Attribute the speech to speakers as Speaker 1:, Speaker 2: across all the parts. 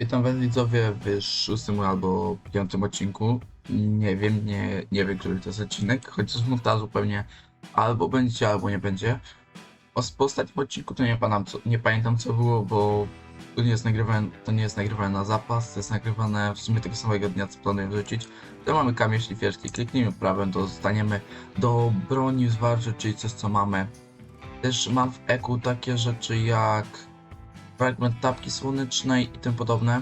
Speaker 1: Witam was widzowie w szóstym albo piątym odcinku. Nie wiem, nie, nie wiem, który to jest odcinek, chociaż w montażu pewnie albo będzie, albo nie będzie. O ostatnim odcinku to nie pamiętam, co, nie pamiętam co było, bo to nie jest nagrywane, to nie jest nagrywane na zapas, to jest nagrywane w sumie tego samego dnia, co planuję wrzucić. To mamy kamień szlifierski, kliknijmy prawem, to zostaniemy do broni zwarczy, czyli coś co mamy. Też mam w eku takie rzeczy jak fragment tapki słonecznej i tym podobne.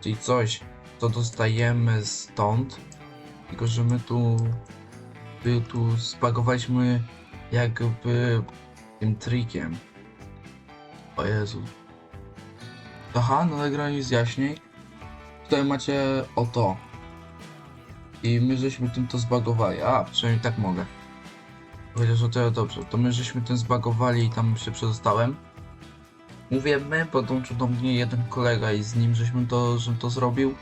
Speaker 1: Czyli coś, co dostajemy stąd. Tylko, że my tu, my tu zbagowaliśmy jakby tym trikiem. O Jezu. Aha, na nagraniu jest jaśniej. Tutaj macie o to. I my żeśmy tym to zbagowali. A, przynajmniej tak mogę. Że to ja dobrze. To my żeśmy tym zbagowali i tam się przedostałem. Mówię my, do mnie jeden kolega i z nim żeśmy to, żem to zrobił.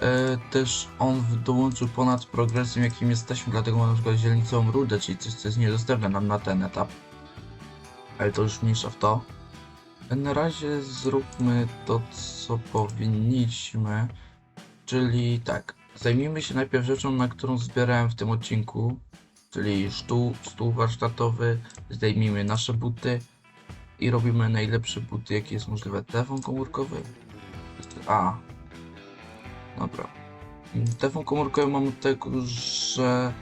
Speaker 1: E, też on dołączył ponad progresem, jakim jesteśmy, dlatego mam na przykład dzielnicową rudę, czyli coś, co jest niedostępne nam na ten etap. Ale to już mniejsza w to. Na razie zróbmy to, co powinniśmy. Czyli tak, zajmijmy się najpierw rzeczą, na którą zbierałem w tym odcinku. Czyli stół, stół warsztatowy, zdejmijmy nasze buty i robimy najlepsze buty, jakie jest możliwe. Telefon komórkowy. A. Dobra. Telefon komórkowy mam od tego, że.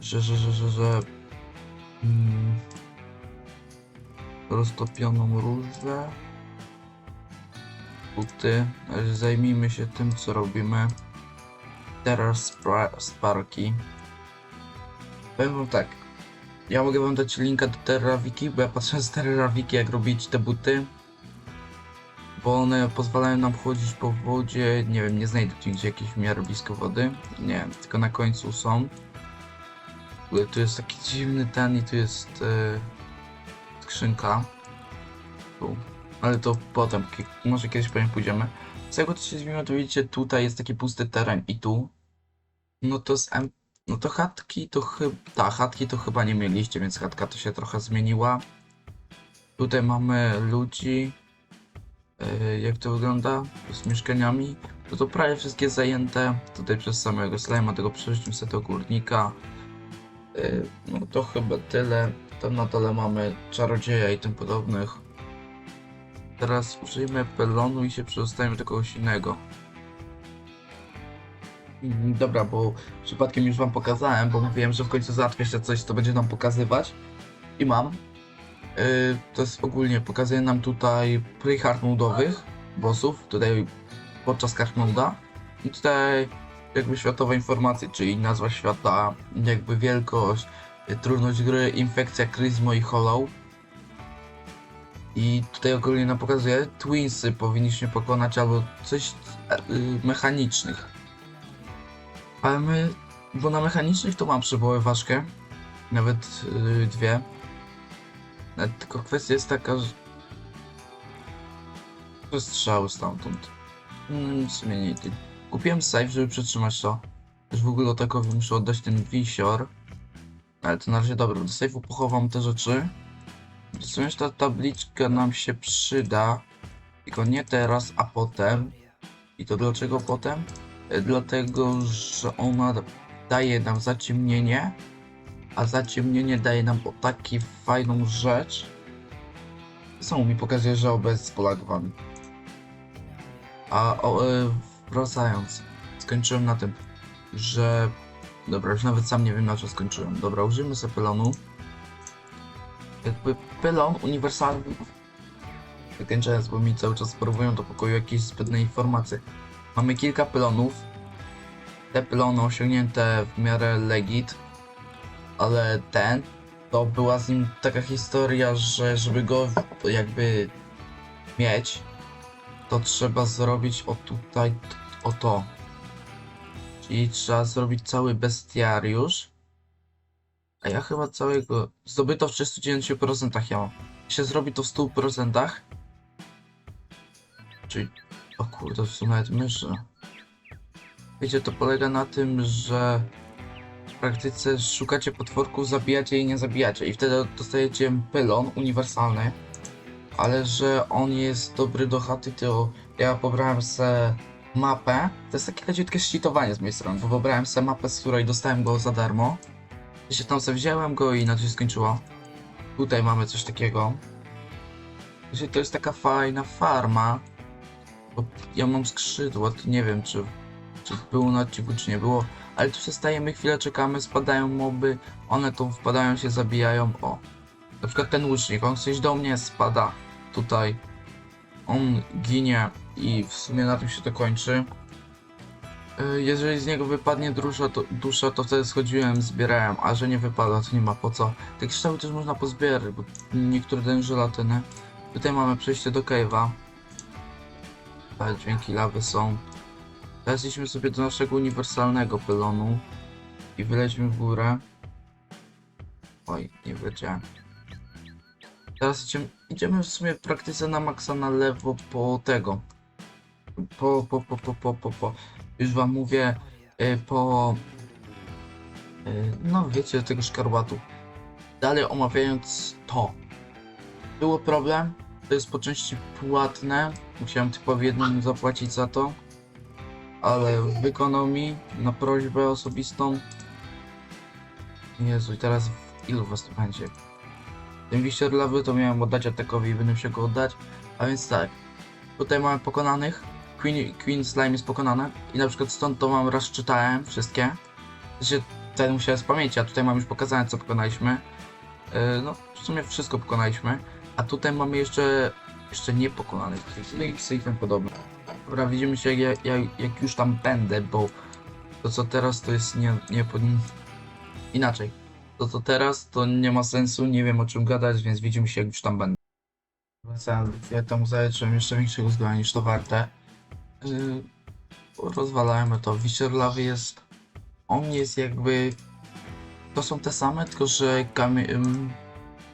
Speaker 1: że, że, że, że, że mm, roztopioną różę. Buty. Zajmijmy się tym, co robimy. Teraz Sparki. Powiem tak. Ja mogę wam dać linka do Terrawiki, bo ja patrzę z Terrawiki jak robić te buty. Bo one pozwalają nam chodzić po wodzie, nie wiem, nie znajdę tu gdzie jakieś w miarę blisko wody. Nie, tylko na końcu są. Tu jest taki dziwny ten i tu jest e, skrzynka. Tu. Ale to potem, może kiedyś po nią pójdziemy. Z tego co się zmieniło, to widzicie, tutaj jest taki pusty teren i tu. No to z no to chatki to chyba. Ta, chatki to chyba nie mieliście, więc chatka to się trochę zmieniła. Tutaj mamy ludzi. Yy, jak to wygląda z mieszkaniami? No to prawie wszystkie zajęte. Tutaj przez samego slajma, tego przerzucimy do górnika. Yy, no to chyba tyle. Tam na dole mamy czarodzieja i tym podobnych. Teraz użyjmy pelonu i się przedostajemy do kogoś innego. Mm, Dobra, bo przypadkiem już wam pokazałem, bo mówiłem, że w końcu załatwię jeszcze coś, co będzie nam pokazywać. I mam. Yy, to jest ogólnie, pokazuje nam tutaj play hard mode'owych bossów, tutaj podczas hard mode'a. I tutaj jakby światowe informacje, czyli nazwa świata, jakby wielkość, y, trudność gry, infekcja, kryzmo i hollow. I tutaj ogólnie nam pokazuje, twinsy powinniśmy pokonać albo coś yy, mechanicznych. Ale my, bo na mechanicznych to mam przywoływaczkę, nawet yy, dwie. E, Tylko kwestia jest taka, że... strzały stamtąd. Mm, w sumie nie. Kupiłem save, żeby przytrzymać to. Też w ogóle takowi muszę oddać ten wisior. Ale to na razie dobra, do save'u pochowam te rzeczy. W sumie ta tabliczka nam się przyda. Tylko nie teraz, a potem. I to dlaczego potem? Dlatego, że ona daje nam zaciemnienie, a zaciemnienie daje nam o taką fajną rzecz. Samo mi pokazuje, że OBS jest polagowany. A o, e, wracając, skończyłem na tym, że... Dobra, już nawet sam nie wiem na co skończyłem. Dobra, użyjmy sobie pylonu. Jakby pylon uniwersalny... Wykończając, bo mi cały czas sprawują do pokoju jakieś zbędne informacje. Mamy kilka pylonów. Te pylony osiągnięte w miarę legit, ale ten to była z nim taka historia, że żeby go jakby mieć, to trzeba zrobić o tutaj, o to. Czyli trzeba zrobić cały bestiariusz. A ja chyba całego. Zdobyto w 39% ja mam. Się zrobi to w 100%. Czyli o kurde, w sumie nawet myszy. Wiecie, to polega na tym, że w praktyce szukacie potworków, zabijacie i nie zabijacie. I wtedy dostajecie pylon uniwersalny, ale że on jest dobry do chaty, to ja pobrałem se mapę. To jest takie leciutkie szczytowanie z mojej strony, bo pobrałem se mapę, z której dostałem go za darmo. Ja się tam se wziąłem go i inaczej się skończyło. Tutaj mamy coś takiego. To jest taka fajna farma. Bo ja mam skrzydła, to nie wiem czy, czy było na odcinku, czy nie było. Ale tu się stajemy, chwilę czekamy, spadają moby, one tu wpadają się, zabijają. O, na przykład ten łucznik, on coś do mnie spada tutaj. On ginie i w sumie na tym się to kończy. Y, Jeżeli z niego wypadnie dusza, to, dusza, to wtedy schodziłem, zbierałem, a że nie wypada, to nie ma po co. Te kształty też można pozbierać, bo niektóre dają żelatyny. Tutaj mamy przejście do cave'a. Dźwięki lawy są. Teraz sobie do naszego uniwersalnego pylonu i wyleźmy w górę. Oj, nie wiedziałem. Teraz idziemy, idziemy w sumie w praktyce na maksa na lewo po tego. Po, po, po, po, po, po, po. Już wam mówię, y, po... y, no wiecie, tego szkarłatu. Dalej omawiając to. Było problem, to jest po części płatne. Musiałem typowi jednemu zapłacić za to. Ale wykonał mi na prośbę osobistą. Jezu, i teraz ilu was tu będzie? Ten wisior lawy to miałem oddać atakowi i będę musiał go oddać. A więc tak. Tutaj mamy pokonanych. Queen, Queen Slime jest pokonane. I na przykład stąd to mam raz czytałem wszystkie. Znaczy, ten musiałem z pamięci, a tutaj mam już pokazane co pokonaliśmy. Yy, no, w sumie wszystko pokonaliśmy. A tutaj mamy jeszcze jeszcze niepokonanych. No i psy podobne. Dobra, widzimy się jak, jak, jak już tam będę, bo to co teraz to jest nie, nie. Inaczej. To co teraz to nie ma sensu, nie wiem o czym gadać, więc widzimy się jak już tam będę. Ja temu zaliczyłem jeszcze większego zgoła niż to warte. Yy, rozwalajmy to. Wisher lawy jest... On jest jakby... To są te same, tylko że kamie...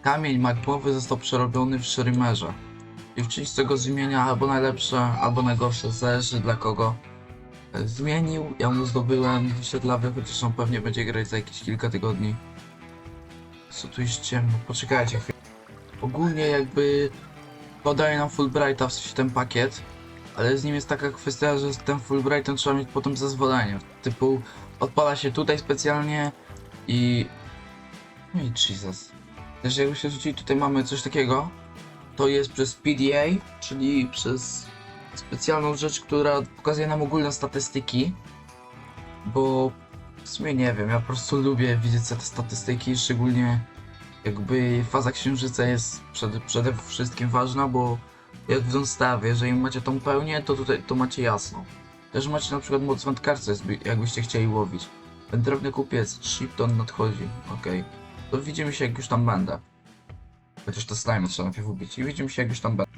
Speaker 1: kamień magmowy został przerobiony w Shrimerze. I część z tego zmienia albo najlepsze, albo najgorsze, zależy dla kogo. Zmienił, ja mu zdobyłem Wisher lawy, chociaż on pewnie będzie grać za jakieś kilka tygodni. Co tu jest ciemno? Poczekajcie chwilę. Ogólnie jakby podaje nam Fulbrighta w ten pakiet, ale z nim jest taka kwestia, że z tym Fulbrightem trzeba mieć potem zezwolenie. Typu odpala się tutaj specjalnie i... No i Jesus. Też jakby się rzucić, tutaj mamy coś takiego. To jest przez PDA, czyli przez specjalną rzecz, która pokazuje nam ogólne statystyki. Bo w sumie nie wiem, ja po prostu lubię widzieć te statystyki, szczególnie jakby faza księżyca jest przede, przede wszystkim ważna, bo jak w dostawie, jeżeli macie tą pełnię, to tutaj to macie jasno. Też macie na przykład moc wędkarce, jakbyście chcieli łowić. Wędrowny kupiec, Shipton nadchodzi, okej. To widzimy się jak już tam będę. Chociaż to slime trzeba najpierw ubić i widzimy się jak już tam będę.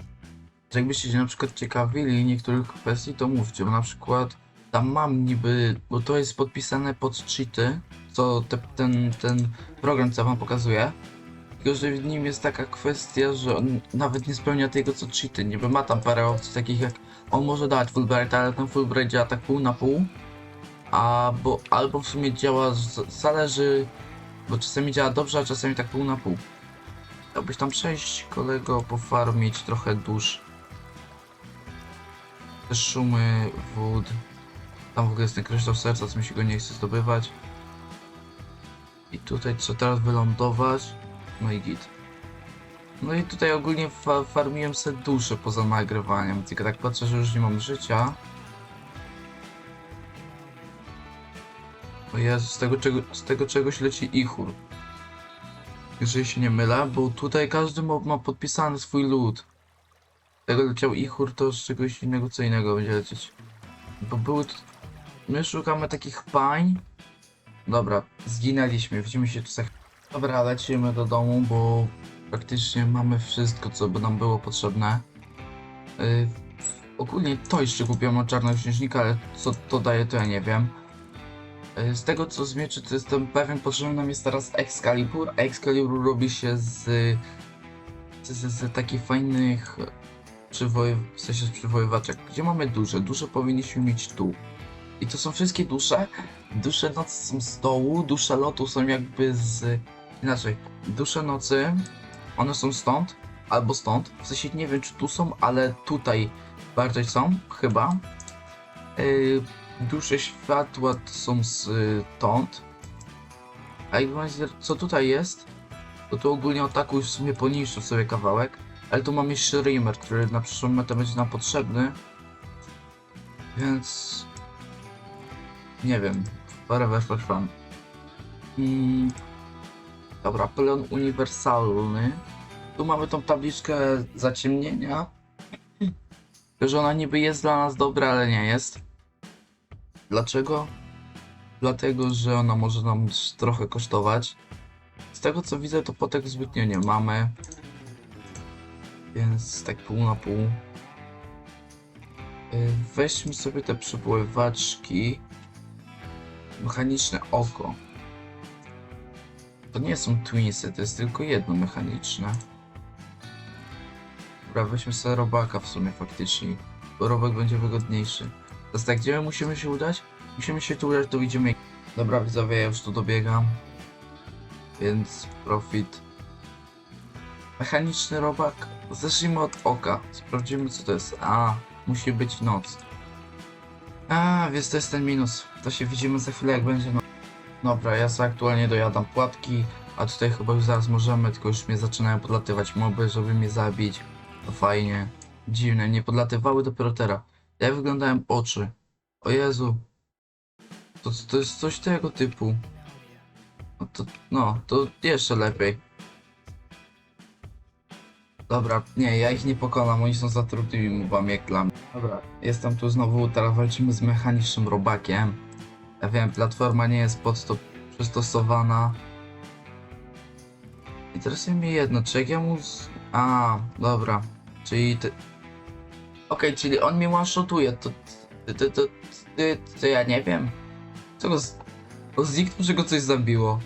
Speaker 1: Jakbyście się na przykład ciekawili niektórych kwestii, to mówcie, bo na przykład tam mam niby, bo to jest podpisane pod cheaty, co te, ten, ten program co wam pokazuje. Tylko, że w nim jest taka kwestia, że on nawet nie spełnia tego co cheaty. Niby ma tam parę opcji takich jak on może dać Fulbright, ale ten Fulbright działa tak pół na pół. Albo, albo w sumie działa, zależy, bo czasami działa dobrze, a czasami tak pół na pół. Chciałbyś tam przejść, kolego, pofarmić trochę dusz. Te szumy wód. Tam w ogóle jest ten kryształ serca, co mi się go nie chce zdobywać. I tutaj trzeba teraz wylądować. No i git. No i tutaj ogólnie fa farmiłem sobie duszę poza nagrywaniem. Tylko tak patrzę, że już nie mam życia. O z tego, czego, z tego czegoś leci ichur. Jeżeli się nie mylę, bo tutaj każdy ma podpisany swój lód. Tego leciał ichur, to z czegoś innego co innego będzie lecieć. Bo były. My szukamy takich pań. Dobra, zginęliśmy, widzimy się tu za. Dobra, lecimy do domu, bo praktycznie mamy wszystko, co by nam było potrzebne. Yy, ogólnie to jeszcze kupiłem od czarnoksiężnika, ale co to daje, to ja nie wiem. Yy, z tego co z mieczy, to jestem pewien, potrzebny nam jest teraz Excalibur, a Excalibur robi się z, z, z, z takich fajnych przywoj... w sensie. Gdzie mamy duże? Duże powinniśmy mieć tu. I to są wszystkie dusze. Dusze nocy są z dołu, dusze lotu są jakby z... Inaczej, dusze nocy, one są stąd, albo stąd. W sensie nie wiem, czy tu są, ale tutaj bardziej są, chyba. Yy, duże światła to są stąd. A jak będzie, co tutaj jest, to tu ogólnie o taku już w sumie poniższy sobie kawałek. Ale tu mam jeszcze Reamer, który na przyszłą metę będzie nam potrzebny. Więc... Nie wiem. Whatever for fun. Mm. Dobra, plon uniwersalny. Tu mamy tą tabliczkę zaciemnienia. Że ona niby jest dla nas dobra, ale nie jest. Dlaczego? Dlatego, że ona może nam trochę kosztować. Z tego co widzę, to potek zbytnio nie mamy. Więc tak pół na pół. Y, Weźmy sobie te przypływaczki. Mechaniczne oko. To nie są twinsy, to jest tylko jedno mechaniczne. Dobra, weźmy sobie robaka w sumie faktycznie. Bo robak będzie wygodniejszy. Teraz tak, gdzie my musimy się udać? Musimy się tu udać, to widzimy. Dobra, widzowie, ja już tu dobiegam. Więc profit. Mechaniczny robak. Zacznijmy od oka. Sprawdzimy co to jest. A, musi być noc. A, więc to jest ten minus. To się widzimy za chwilę jak będzie noc. Dobra, ja sobie aktualnie dojadam płatki, a tutaj chyba już zaraz możemy, tylko już mnie zaczynają podlatywać moby, żeby mnie zabić. Fajnie. Dziwne, nie podlatywały dopiero teraz. Jak wyglądałem oczy? O Jezu. To, to jest coś tego typu. No to, no, to jeszcze lepiej. Dobra, nie, ja ich nie pokonam, oni są za trudnymi mobami jak dla mnie. Dobra, jestem tu znowu, teraz walczymy z mechanicznym robakiem. Ja wiem, platforma nie jest pod to przystosowana. Interesuje mnie jedno, czy jak ja mu... Z... A, dobra, czyli ty... Okej, czyli on mnie one-shotuje, to... To, to, to, to, to ja nie wiem. Co go... z- On zniknął, że go coś zabiło.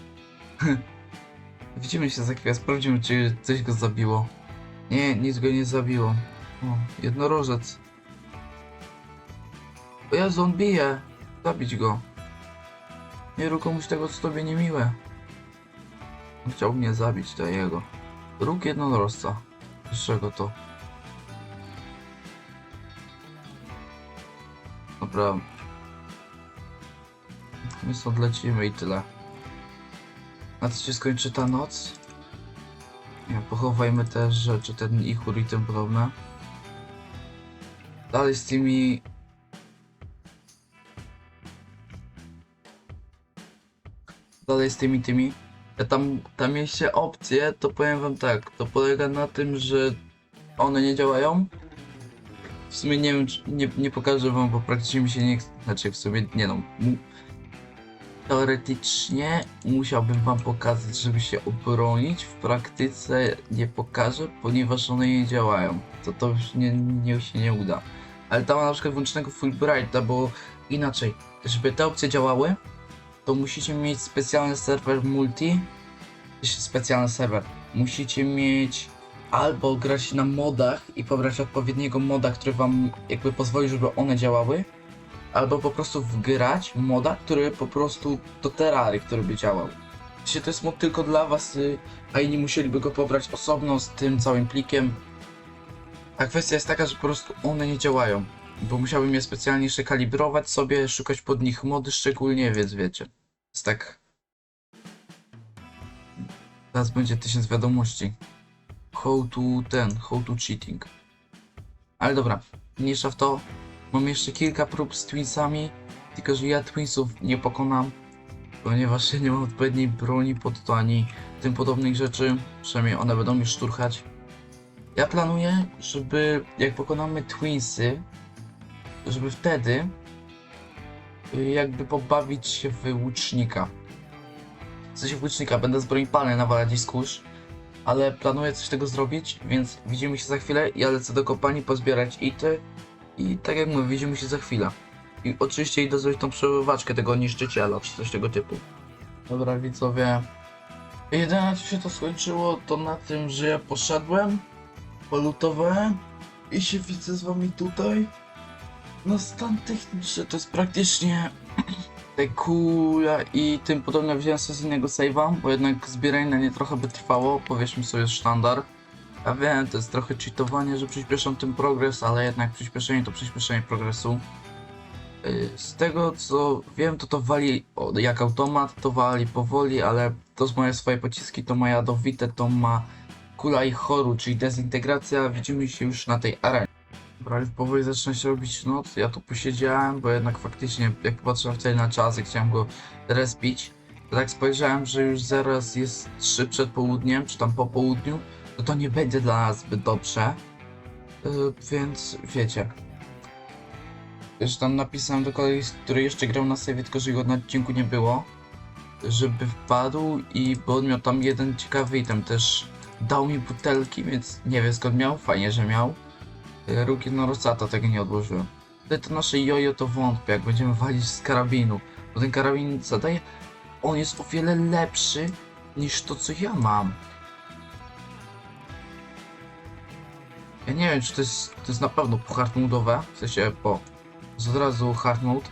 Speaker 1: Widzimy się za chwilę, sprawdzimy, czy coś go zabiło. Nie, nic go nie zabiło. O, jednorożec. O Jezu, on bije. Zabić go. Nie rób komuś tego, co tobie niemiłe. On chciał mnie zabić, to jego. Róg jednorożca. Z czego to? Dobra. My stąd lecimy i tyle. Na co się skończy ta noc? Nie, pochowajmy też rzeczy, ten ichur i tym podobne. Dalej z tymi... Dalej z tymi, tymi. Ja tam, tam mieliście opcje, to powiem wam tak, to polega na tym, że one nie działają. W sumie nie wiem, czy, nie, nie pokażę wam, bo praktycznie mi się nie znaczy w sumie, nie no, Teoretycznie musiałbym wam pokazać, żeby się obronić. W praktyce nie pokażę, ponieważ one nie działają. To to już nie, nie się nie uda. Ale tam na przykład włączonego Fulbrighta, bo inaczej, żeby te opcje działały, to musicie mieć specjalny serwer multi. Specjalny serwer. Musicie mieć albo grać na modach i pobrać odpowiedniego moda, który wam jakby pozwoli, żeby one działały albo po prostu wgrać moda, który po prostu do Terrary, który by działał. Jeśli to jest mod tylko dla was, y, a inni musieliby go pobrać osobno z tym całym plikiem. A kwestia jest taka, że po prostu one nie działają. Bo musiałbym je specjalnie jeszcze kalibrować sobie, szukać pod nich mody szczególnie, więc wiecie. Jest tak. Teraz będzie tysiąc wiadomości. How to ten, how to cheating. Ale dobra, mniejsza w to. Mam jeszcze kilka prób z Twinsami, tylko że ja Twinsów nie pokonam, ponieważ ja nie mam odpowiedniej broni pod to ani tym podobnych rzeczy, przynajmniej one będą mi szturchać. Ja planuję, żeby jak pokonamy Twinsy, żeby wtedy y, jakby pobawić się w łucznika. W sensie w łucznika, będę z broni palnej nawalać i skórz, ale planuję coś tego zrobić, więc widzimy się za chwilę. Ja lecę do kopalni pozbierać ity, i tak jak mówię, widzimy się za chwilę. I oczywiście idę zrobić tą przebywaczkę tego niszczyciela, czy coś tego typu. Dobra widzowie. Jedyne czym się to skończyło, to na tym, że ja poszedłem, polutowałem i się widzę z wami tutaj. No stan techniczny to jest praktycznie te kula i tym podobne wziąłem sobie z innego save'a, bo jednak zbieranie na nie trochę by trwało, powiedzmy sobie sztandar. Ja wiem, to jest trochę cheatowanie, że przyspieszam ten progres, ale jednak przyspieszenie to przyspieszenie progresu. Yy, Z tego co wiem, to to wali jak automat, to wali powoli, ale to z moje swoje pociski to ma jadowite, to ma kula i choru, czyli dezintegracja. Widzimy się już na tej arenie. Dobra, już powoli zaczyna się robić noc. Ja tu posiedziałem, bo jednak faktycznie, jak patrzyłem wtedy na czas i chciałem go respić, to tak spojrzałem, że już zaraz jest 3 przed południem, czy tam po południu, to to nie będzie dla nas zbyt dobrze. Yy, więc wiecie. Już tam napisałem do kolegi, który jeszcze grał na save, tylko że go na odcinku nie było, żeby wpadł i bo on miał tam jeden ciekawy item też. Dał mi butelki, więc nie wiem skąd miał, fajnie, że miał. Yy, Ruki no Rosata tego nie odłożyłem. Ale to nasze jojo to wątpię, jak będziemy walić z karabinu. Bo ten karabin zadaje. On jest o wiele lepszy niż to co ja mam. Ja nie wiem, czy to jest, to jest na pewno po hard mode'owe, w sensie po z od razu hard mode,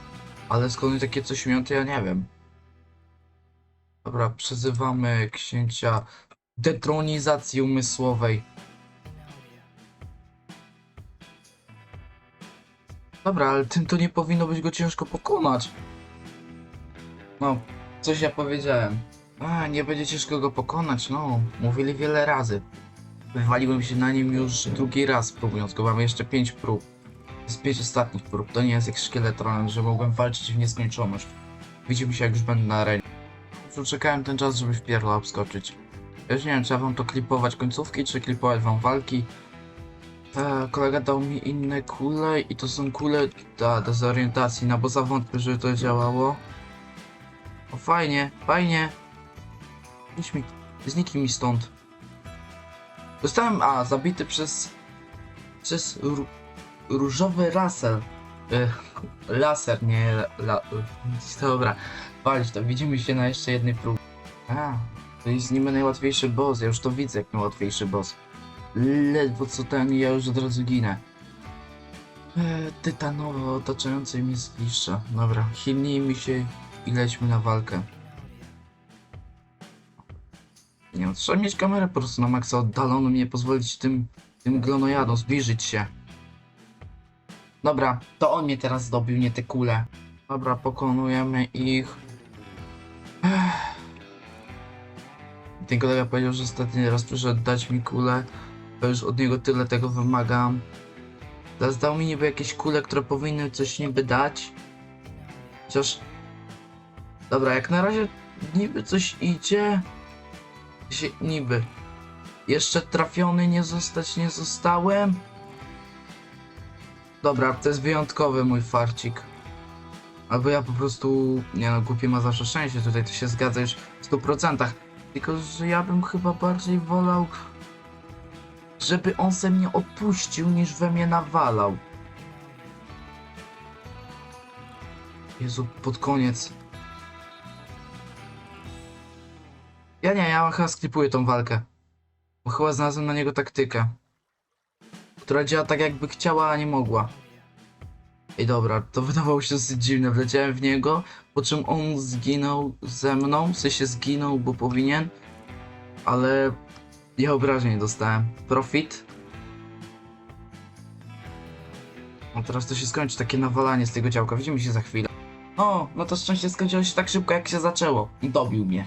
Speaker 1: ale skąd takie coś miał, to ja nie wiem. Dobra, przezywamy księcia detronizacji umysłowej. Dobra, ale tym to nie powinno być go ciężko pokonać. No, coś ja powiedziałem. A, nie będzie ciężko go pokonać, no. Mówili wiele razy. Wywaliłem się na nim już drugi raz próbując go. Mamy jeszcze pięć prób. Z pięć ostatnich prób. To nie jest jak szkieletron, że mogłem walczyć w nieskończoność. Widzimy się jak już będę na arenie. Czekałem ten czas, żeby w pierla obskoczyć. Ja już nie wiem, ja wam to klipować końcówki, czy klipować wam walki. E, kolega dał mi inne kule i to są kule da, do zorientacji, no bo zawątpię, żeby to działało. O fajnie, fajnie. Idź mi, zniknij mi stąd. Zostałem, a, zabity przez... przez ró- różowy laser. E, laser, nie la... Dobra, walić to, widzimy się na jeszcze jednej próbie. A, to jest niby najłatwiejszy boss, ja już to widzę jak najłatwiejszy boss. Ledwo co ten, ja już od razu ginę. E, tytanowo otaczającej mnie zgliszcza. Dobra, chilnijmy się i lećmy na walkę. Nie trzeba mieć kamerę po prostu na maksa oddaloną, nie pozwolić tym, tym glonojadom zbliżyć się. Dobra, to on mnie teraz zdobił, nie te kule. Dobra, pokonujemy ich. Ech. Ten kolega powiedział, że ostatni raz przyszedł dać mi kulę. To już od niego tyle tego wymagam. Teraz dał mi niby jakieś kule, które powinny coś niby dać. Chociaż... Dobra, jak na razie niby coś idzie. Się, niby. Jeszcze trafiony nie zostać nie zostałem. Dobra, to jest wyjątkowy mój farcik. Albo ja po prostu, nie no, głupie ma zawsze szczęście, tutaj to się zgadza już w 100%. Tylko, że ja bym chyba bardziej wolał, żeby on se mnie opuścił, niż we mnie nawalał. Jezu, pod koniec. Ja nie, ja chyba sklipuję tą walkę. Bo chyba znalazłem na niego taktykę. Która działa tak jakby chciała, a nie mogła. I dobra, to wydawało się dosyć dziwne. Wleciałem w niego, po czym on zginął ze mną. W sensie zginął, bo powinien. Ale ja obrażeń dostałem. Profit. No teraz to się skończy, takie nawalanie z tego działka. Widzimy się za chwilę. O, no to szczęście skończyło się tak szybko, jak się zaczęło. Dobił mnie.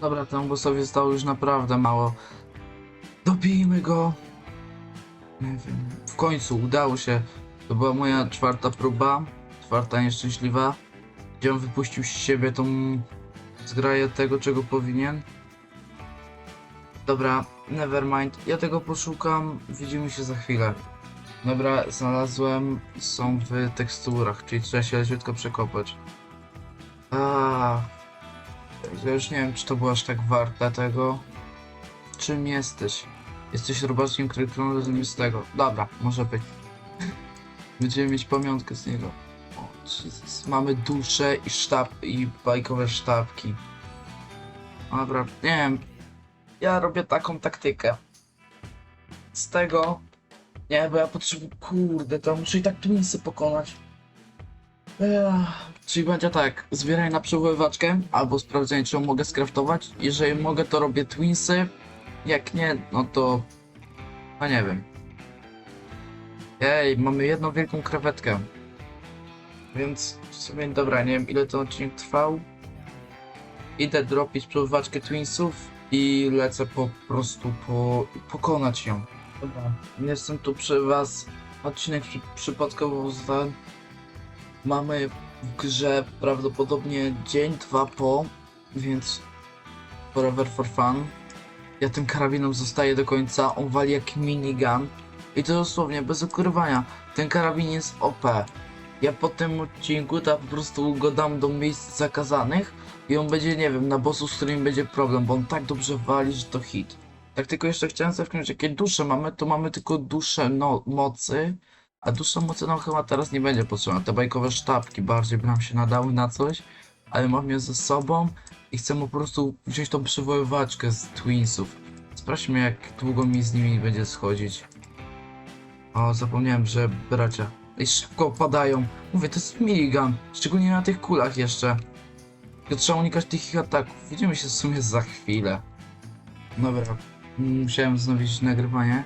Speaker 1: Dobra, temu bossowi zostało już naprawdę mało. Dobijmy go. Nie wiem. W końcu udało się. To była moja czwarta próba. Czwarta nieszczęśliwa. Gdzie on wypuścił z siebie tą zgraję tego, czego powinien. Dobra, nevermind. Ja tego poszukam. Widzimy się za chwilę. Dobra, znalazłem. Są w teksturach, czyli trzeba się leciutko przekopać. A, ja już nie wiem, czy to było aż tak warte tego. Czym jesteś? Jesteś robaczkiem, który krąży z tego. Dobra, może być. Będziemy mieć pamiątkę z niego. O, Jesus. Mamy dusze i sztab i bajkowe sztabki. Dobra, nie wiem. Ja robię taką taktykę. Z tego. Nie, bo ja potrzebuję. Kurde, to muszę i tak twinsy pokonać. Ech, czyli będzie tak, zbieraj na przechowywaczkę, albo sprawdzenie, czy ją mogę skraftować. Jeżeli mogę, to robię twinsy. Jak nie, no to... No nie wiem. Ej, mamy jedną wielką krewetkę. Więc w sumie dobra, nie wiem ile ten odcinek trwał. Idę dropić przebywaczkę Twinsów i lecę po prostu po, pokonać ją. Dobra, jestem tu przy was. Odcinek przy, przypadkowo został. Mamy w grze prawdopodobnie dzień, dwa po, więc forever for fun. Ja tym karabinem zostaję do końca, on wali jak minigun. I to dosłownie, bez ukrywania, ten karabin jest OP. Ja po tym odcinku to po prostu go dam do miejsc zakazanych i on będzie, nie wiem, na bossu, z którym będzie problem, bo on tak dobrze wali, że to hit. Tak tylko jeszcze chciałem zerknąć, jakie dusze mamy, to mamy tylko dusze no, mocy, a dusza mocy nam chyba teraz nie będzie potrzebna. Te bajkowe sztabki bardziej by nam się nadały na coś, ale mam je ze sobą i chcę po prostu wziąć tą przywoływaczkę z Twinsów. Sprawdźmy jak długo mi z nimi będzie schodzić. O, zapomniałem, że bracia. I szybko opadają. Mówię, to jest minigun. Szczególnie na tych kulach jeszcze. Tylko trzeba unikać tych ich ataków. Widzimy się w sumie za chwilę. Dobra. Musiałem wznowić nagrywanie.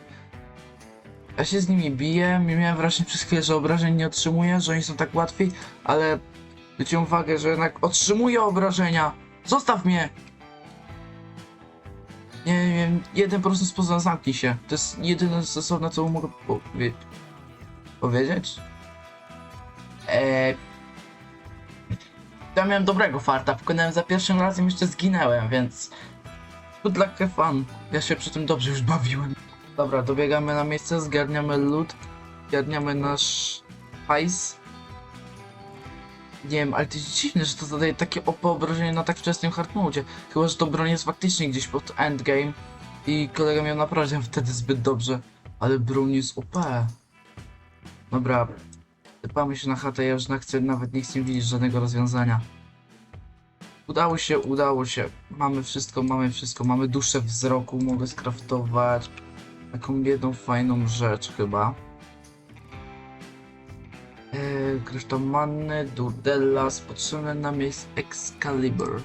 Speaker 1: Ja się z nimi biję. Miałem wrażenie przez chwilę, że obrażeń nie otrzymuję, że oni są tak łatwi, ale zwróciłem uwagę, że jednak otrzymuję obrażenia. Zostaw mnie! Nie wiem, jeden po prostu spoza zamknij się. To jest jedyne stosowne, co mogę powie powiedzieć. Eee... Ja miałem dobrego farta, pokonałem za pierwszym razem jeszcze zginęłem, więc... Good luck, have fun. Ja się przy tym dobrze już bawiłem. Dobra, dobiegamy na miejsce, zgarniamy loot, zgarniamy nasz hajs. Nie wiem, ale to jest dziwne, że to zadaje takie OP obrażenie na tak wczesnym hard mode. Chyba, że to broń jest faktycznie gdzieś pod endgame i kolega miał naprawdę wtedy zbyt dobrze, ale broń jest OP. Dobra, typamy się na chatę, ja już na chcę, nawet nie chcę widzieć żadnego rozwiązania. Udało się, udało się. Mamy wszystko, mamy wszystko. Mamy duszę wzroku, mogę skraftować. Taką jedną fajną rzecz chyba. Eee, kryształ manny, durdellas, potrzebne nam jest Excalibur.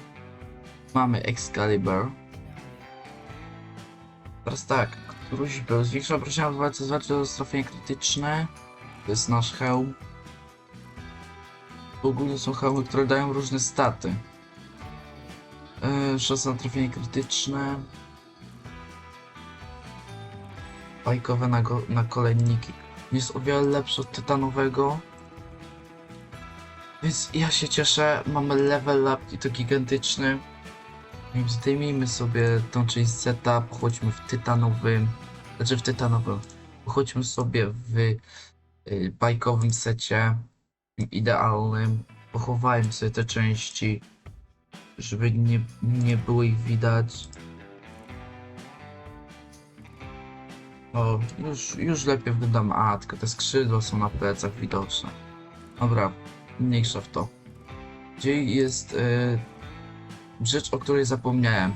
Speaker 1: Mamy Excalibur. Teraz tak, któryś był. Zwiększa obrażenia w walce z walczy o trafienie krytyczne. To jest nasz hełm. Ogólnie są hełmy, które dają różne staty. Eee, szansa na trafienie krytyczne. Bajkowe na, na kolejniki. Jest o wiele lepsze od tytanowego. Więc ja się cieszę, mamy level up i to gigantyczny. Więc zdejmijmy sobie tą część seta, pochodźmy w tytanowym, znaczy w tytanowym, pochodźmy sobie w bajkowym secie, idealnym, pochowałem sobie te części, żeby nie, nie było ich widać. O, już, już lepiej wyglądam. A, tylko te skrzydła są na plecach widoczne. Dobra, mniejsza w to. Gdzie jest y, rzecz, o której zapomniałem?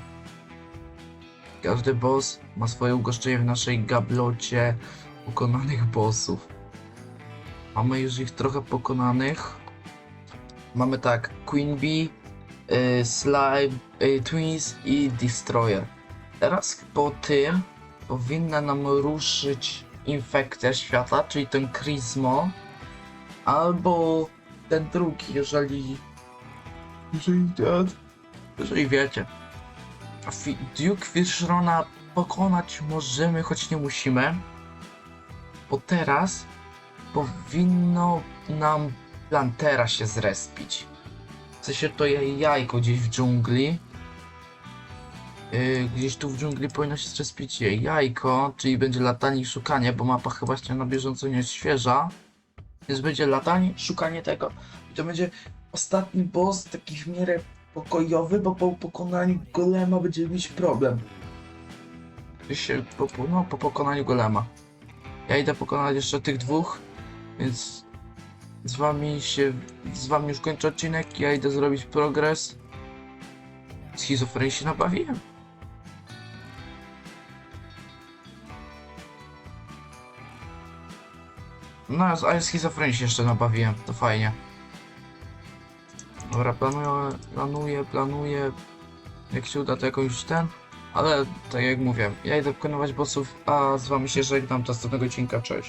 Speaker 1: Każdy boss ma swoje ugoszczenie w naszej gablocie pokonanych bossów. Mamy już ich trochę pokonanych. Mamy tak, Queen Bee, y, Slime, y, Twins i Destroyer. Teraz po tym powinna nam ruszyć infekcja świata, czyli ten Chrismo, albo ten drugi, jeżeli... Jeżeli. Jeżeli wiecie. Duke Fishrona pokonać możemy, choć nie musimy. Bo teraz powinno nam Plantera się zrespić. W sensie to jajko gdzieś w dżungli. Yy, gdzieś tu w dżungli powinno się zrespić jej jajko, czyli będzie latanie i szukanie, bo mapa chyba jeszcze na bieżąco nie jest świeża. Więc będzie latanie, szukanie tego. I to będzie ostatni boss, taki w miarę pokojowy, bo po pokonaniu golema będziemy mieć problem. Się, po- no, po pokonaniu golema. Ja idę pokonać jeszcze tych dwóch, więc z wami się, z wami już kończę odcinek, ja idę zrobić progres. Schizofrenii się nabawiłem. No, a schizofrenii się jeszcze nabawiłem, to fajnie. Dobra, planuję, planuję, planuję. Jak się uda, to jakoś ten. Ale tak jak mówię, ja idę pokonywać bossów, a z wami się żegnam do następnego odcinka, cześć.